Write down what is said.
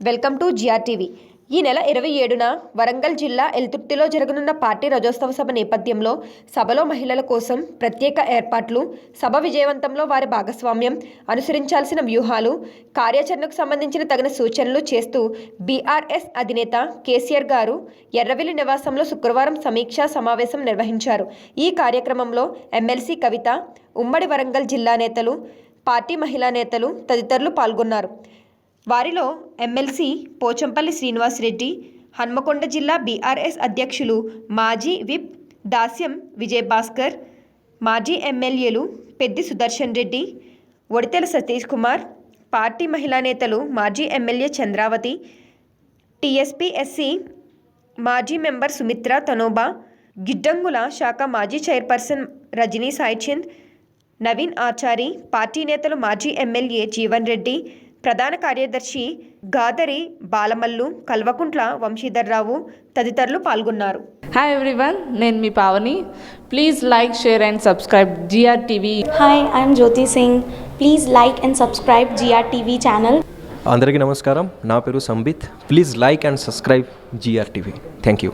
Welcome to GRTV ఈ నెల ఇరవై ఏడున వరంగల్ జిల్లా ఎల్తుర్తిలో జరగనున్న పార్టీ రజోత్సవ సభ నేపథ్యంలో సభలో మహిళల కోసం ప్రత్యేక ఏర్పాట్లు సభ విజయవంతంలో వారి భాగస్వామ్యం అనుసరించాల్సిన వ్యూహాలు కార్యాచరణకు సంబంధించిన తగిన సూచనలు చేస్తూ బీఆర్ఎస్ అధినేత కేసీఆర్ గారు ఎర్రవెల్లి నివాసంలో శుక్రవారం సమీక్షా సమావేశం నిర్వహించారు. ఈ కార్యక్రమంలో ఎమ్మెల్సీ కవిత ఉమ్మడి వరంగల్ జిల్లా నేతలు పార్టీ మహిళా నేతలు తదితరులు పాల్గొన్నారు. వారిలో ఎమ్మెల్సీ పోచంపల్లి శ్రీనివాసరెడ్డి హన్మకొండ జిల్లా బీఆర్ఎస్ అధ్యక్షులు మాజీ విప్ దాస్యం విజయభాస్కర్ మాజీ ఎమ్మెల్యేలు పెద్ది సుదర్శన్ రెడ్డి ఒడితెల సతీష్ కుమార్ పార్టీ మహిళా నేతలు మాజీ ఎమ్మెల్యే చంద్రావతి టీఎస్పీఎస్సీ మాజీ మెంబర్ సుమిత్ర తనోబా గిడ్డంగుల శాఖ మాజీ చైర్పర్సన్ రజనీ సాయిచంద్ నవీన్ ఆచారి పార్టీ నేతలు మాజీ ఎమ్మెల్యే జీవన్ రెడ్డి ప్రధాన కార్యదర్శి గాదరి బాలమల్లు కల్వకుంట్ల వంశీధర్రావు తదితరులు పాల్గొన్నారు. హాయ్ ఎవ్రీవన్ నేను మీ Pavani. Please like share and subscribe GR TV Hi, I'm Jyoti Singh. Please like and subscribe GRTV channel. అందరికీ నమస్కారం. నా పేరు Sambit. Please like and subscribe GR TV thank you